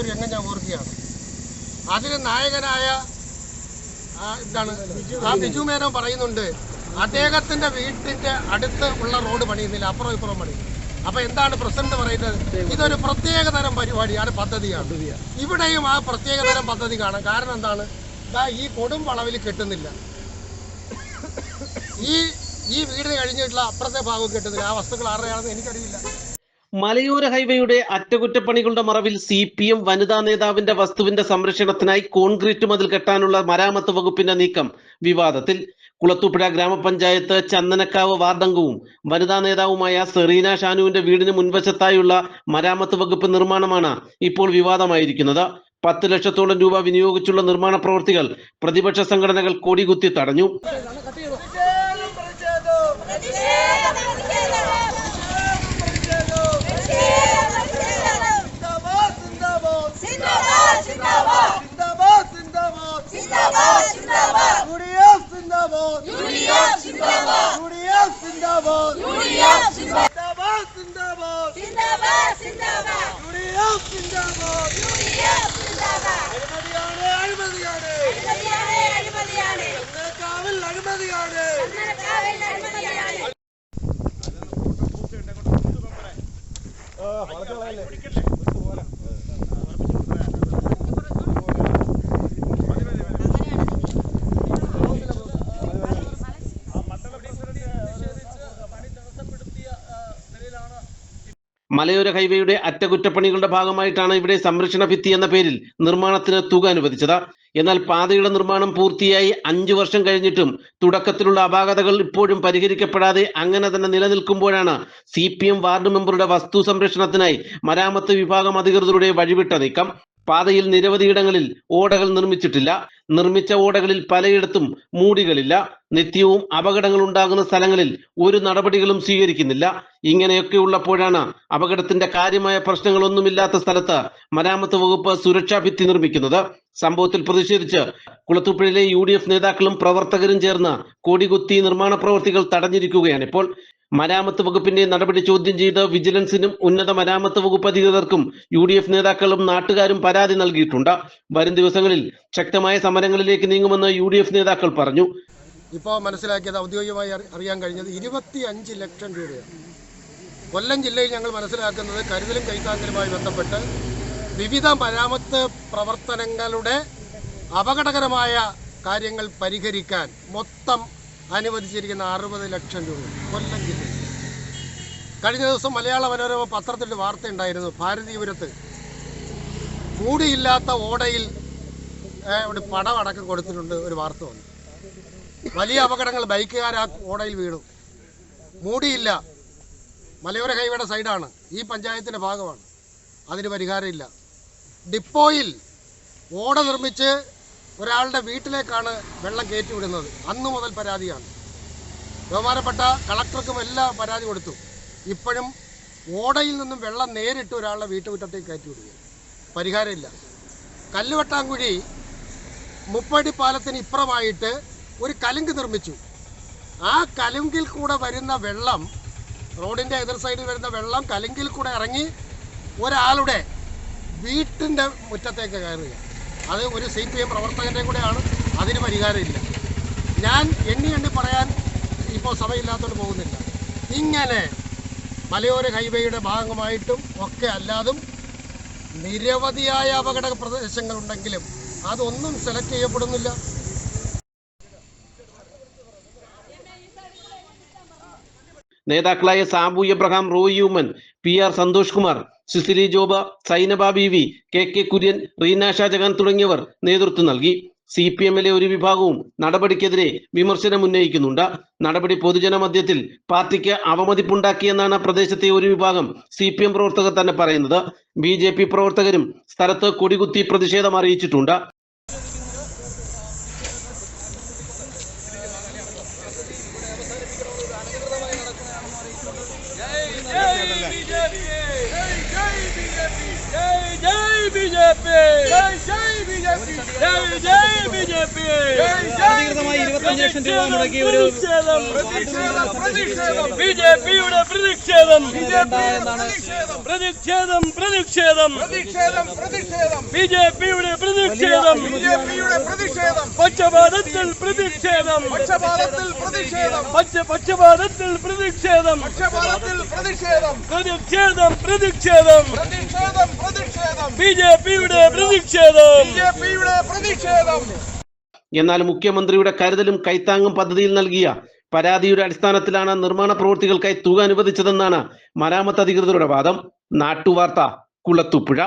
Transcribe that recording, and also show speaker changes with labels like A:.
A: ഒരു രംഗം ഞാൻ ഓർക്കുകയാണ്. അതിൽ നായകനായ എന്താണ് ആ ബിജു മേനോൻ പറയുന്നുണ്ട് അദ്ദേഹത്തിന്റെ വീട്ടിന്റെ അടുത്ത് ഉള്ള റോഡ് പണിയുന്നില്ല അപ്പുറം ഇപ്പുറം പണി. അപ്പൊ എന്താണ് പ്രസിഡന്റ് പറയുന്നത്? ഇതൊരു പ്രത്യേക തരം പരിപാടിയാണ് പദ്ധതിയാണ്. ഇവിടെയും ആ പ്രത്യേക തരം പദ്ധതി കാണാം. കാരണം എന്താണ്? ഈ കൊടും വളവിൽ കിട്ടുന്നില്ല. ഈ ഈ വീടിന് കഴിഞ്ഞിട്ടുള്ള അപ്പുറത്തെ ഭാഗം കിട്ടുന്നില്ല. ആ വസ്തുക്കൾ ആരുടെയാണെന്ന് എനിക്കറിയില്ല.
B: മലയോര ഹൈവേയുടെ അറ്റകുറ്റപ്പണികളുടെ മറവിൽ സി പി എം വനിതാ നേതാവിന്റെ വസ്തുവിന്റെ സംരക്ഷണത്തിനായി കോൺക്രീറ്റ് മതിൽ കെട്ടാനുള്ള മരാമത്ത് വകുപ്പിന്റെ നീക്കം വിവാദത്തിൽ. കുളത്തൂപ്പുഴ ഗ്രാമപഞ്ചായത്ത് ചന്ദനക്കാവ് വാർഡംഗവും വനിതാ നേതാവുമായ സെറീന ഷാനുവിന്റെ വീടിന് മുൻവശത്തായുള്ള മരാമത്ത് വകുപ്പ് നിർമ്മാണമാണ് ഇപ്പോൾ വിവാദമായിരിക്കുന്നത്. പത്ത് ലക്ഷത്തോളം രൂപ വിനിയോഗിച്ചുള്ള നിർമ്മാണ പ്രവൃത്തികൾ പ്രതിപക്ഷ സംഘടനകൾ കൊടികുത്തി തടഞ്ഞു. മലയോര ഹൈവേയുടെ അറ്റകുറ്റപ്പണികളുടെ ഭാഗമായിട്ടാണ് ഇവിടെ സംരക്ഷണ ഭിത്തി എന്ന പേരിൽ നിർമ്മാണത്തിന് തുക അനുവദിച്ചത്. എന്നാൽ പാതയുടെ നിർമ്മാണം പൂർത്തിയായി അഞ്ചു വർഷം കഴിഞ്ഞിട്ടും തുടക്കത്തിലുള്ള അപാകതകൾ ഇപ്പോഴും പരിഹരിക്കപ്പെടാതെ അങ്ങനെ തന്നെ നിലനിൽക്കുമ്പോഴാണ് സി പി എം വാർഡ് മെമ്പറുടെ വസ്തു സംരക്ഷണത്തിനായി മരാമത്ത് വിഭാഗം അധികൃതരുടെ വഴിവിട്ട നീക്കം. പാതയിൽ നിരവധിയിടങ്ങളിൽ ഓടകൾ നിർമ്മിച്ചിട്ടില്ല. നിർമ്മിച്ച ഓടകളിൽ പലയിടത്തും മൂടികളില്ല. നിത്യവും അപകടങ്ങൾ ഉണ്ടാകുന്ന സ്ഥലങ്ങളിൽ ഒരു നടപടികളും സ്വീകരിക്കുന്നില്ല. ഇങ്ങനെയൊക്കെ ഉള്ളപ്പോഴാണ് അപകടത്തിന്റെ കാര്യമായ പ്രശ്നങ്ങളൊന്നുമില്ലാത്ത സ്ഥലത്ത് മരാമത്ത് വകുപ്പ് സുരക്ഷാ ഭിത്തി നിർമ്മിക്കുന്നത്. സംഭവത്തിൽ പ്രതിഷേധിച്ച് കുളത്തൂപ്പുഴയിലെ യു നേതാക്കളും പ്രവർത്തകരും ചേർന്ന് കൊടികുത്തി നിർമ്മാണ പ്രവർത്തികൾ തടഞ്ഞിരിക്കുകയാണ് ഇപ്പോൾ മരാമത്ത് വകുപ്പിന്റെ നടപടി ചോദ്യം ചെയ്ത് വിജിലൻസിനും ഉന്നത മരാമത്ത് വകുപ്പ് അധികൃതർക്കും യു ഡി എഫ് നേതാക്കളും നാട്ടുകാരും പരാതി നൽകിയിട്ടുണ്ട്. വരും ദിവസങ്ങളിൽ ശക്തമായ സമരങ്ങളിലേക്ക് നീങ്ങുമെന്ന് യു ഡി എഫ് നേതാക്കൾ പറഞ്ഞു.
A: ഇപ്പോൾ മനസ്സിലാക്കിയത് ഔദ്യോഗികമായി അറിയാൻ കഴിഞ്ഞത് ഇരുപത്തി അഞ്ച് ലക്ഷം രൂപയാണ്. കൊല്ലം ജില്ലയിൽ ഞങ്ങൾ മനസ്സിലാക്കുന്നത് കരുതലും കൈത്താങ്കലുമായി ബന്ധപ്പെട്ട് വിവിധ മരാമത്ത് പ്രവർത്തനങ്ങളുടെ അപകടകരമായ കാര്യങ്ങൾ പരിഹരിക്കാൻ മൊത്തം അനുവദിച്ചിരിക്കുന്ന അറുപത് ലക്ഷം രൂപ കൊല്ലം ജില്ലയിൽ. കഴിഞ്ഞ ദിവസം മലയാള മനോരമ പത്രത്തിൽ വാർത്തയുണ്ടായിരുന്നു. ഭാരതീപുരത്ത് കൂടിയില്ലാത്ത ഓടയിൽ ഇവിടെ പടം അടക്കം കൊടുത്തിട്ടുണ്ട് ഒരു വാർത്ത വന്നു. വലിയ അപകടങ്ങൾ ബൈക്കുകാർ ആ ഓടയിൽ വീണു. മൂടിയില്ല. മലയോര ഹൈവേയുടെ സൈഡാണ്. ഈ പഞ്ചായത്തിന്റെ ഭാഗമാണ്. അതിന് പരിഹാരമില്ല. ഡിപ്പോയിൽ ഓട നിർമ്മിച്ച് ഒരാളുടെ വീട്ടിലേക്കാണ് വെള്ളം കയറ്റിവിടുന്നത്. അന്നു മുതൽ പരാതിയാണ്. ബഹുമാനപ്പെട്ട കളക്ടർക്കും എല്ലാം പരാതി കൊടുത്തു. ഇപ്പോഴും ഓടയിൽ നിന്നും വെള്ളം നേരിട്ട് ഒരാളുടെ വീട്ടുമുറ്റത്തേക്ക് കയറ്റിവിടുക പരിഹാരമില്ല. കല്ലുവട്ടാങ്കുഴി മുപ്പടി പാലത്തിന് ഇപ്പുറമായിട്ട് ഒരു കലുങ്ക് നിർമ്മിച്ചു. ആ കലുങ്കിൽ കൂടെ വരുന്ന വെള്ളം റോഡിന്റെ എതിർ സൈഡിൽ വരുന്ന വെള്ളം കലുങ്കിൽ കൂടെ ഇറങ്ങി ഒരാളുടെ വീട്ടിന്റെ മുറ്റത്തേക്ക് കയറുക അത് ഒരു സി പി എം പ്രവർത്തകന്റെ കൂടെയാണ്. അതിന് പരിഹാരമില്ല. ഞാൻ എണ്ണി എണ്ണി പറയാൻ ഇപ്പോൾ സഭയില്ലാത്തോണ്ട് പോകുന്നില്ല. ഇങ്ങനെ മലയോര ഹൈവേയുടെ ഭാഗമായിട്ടും ഒക്കെ അല്ലാതും നിരവധിയായ അപകട പ്രദേശങ്ങളുണ്ടെങ്കിലും അതൊന്നും സെലക്ട് ചെയ്യപ്പെടുന്നില്ല.
B: നേതാക്കളായ സാബു എബ്രഹാം റോയ് യൂമൻ P R Santhosh Kumar Cicily ജോബ Sainaba B V K K Kurian Reena Shajahan തുടങ്ങിയവർ നേതൃത്വം നൽകി. സി പി എമ്മിലെ ഒരു വിഭാഗവും നടപടിക്കെതിരെ വിമർശനം ഉന്നയിക്കുന്നുണ്ട്. നടപടി പൊതുജന മധ്യത്തിൽ പാർട്ടിക്ക് അവമതിപ്പുണ്ടാക്കിയെന്നാണ് പ്രദേശത്തെ ഒരു വിഭാഗം സി പി എം പ്രവർത്തകർ തന്നെ പറയുന്നത്. ബി ജെ പി പ്രവർത്തകരും സ്ഥലത്ത് കൊടികുത്തി പ്രതിഷേധം അറിയിച്ചിട്ടുണ്ട്.
C: ബിജെപി അധികൃതമായി ഇരുപത്തഞ്ച് ലക്ഷം രൂപ മുടക്കി ഒരു
D: ബിജെപിയുടെ പ്രതിഷേധം പ്രതിഷേധം. പ്രതിഷേധം.
E: ബിജെപിയുടെ പ്രതിഷേധം
D: പക്ഷപാതത്തിൽ പ്രതിഷേധം.
E: പക്ഷപാതത്തിൽ പ്രതിഷേധം.
D: പക്ഷപാതത്തിൽ പ്രതിഷേധം.
E: പക്ഷപാതത്തിൽ
D: പ്രതിഷേധം പ്രതിഷേധം.
E: പ്രതിഷേധം പ്രതിഷേധം.
D: ബി ജെ പിയുടെ പ്രതിഷേധം.
E: ബി ജെ പിയുടെ പ്രതിഷേധം.
B: എന്നാൽ മുഖ്യമന്ത്രിയുടെ കരുതലും കൈത്താങ്ങും പദ്ധതിയിൽ നൽകിയ പരാതിയുടെ അടിസ്ഥാനത്തിലാണ് നിർമ്മാണ പ്രവൃത്തികൾക്കായി തുക അനുവദിച്ചതെന്നാണ് മരാമത്ത് അധികൃതരുടെ വാദം. നാട്ടുവാർത്ത കുളത്തുപുഴ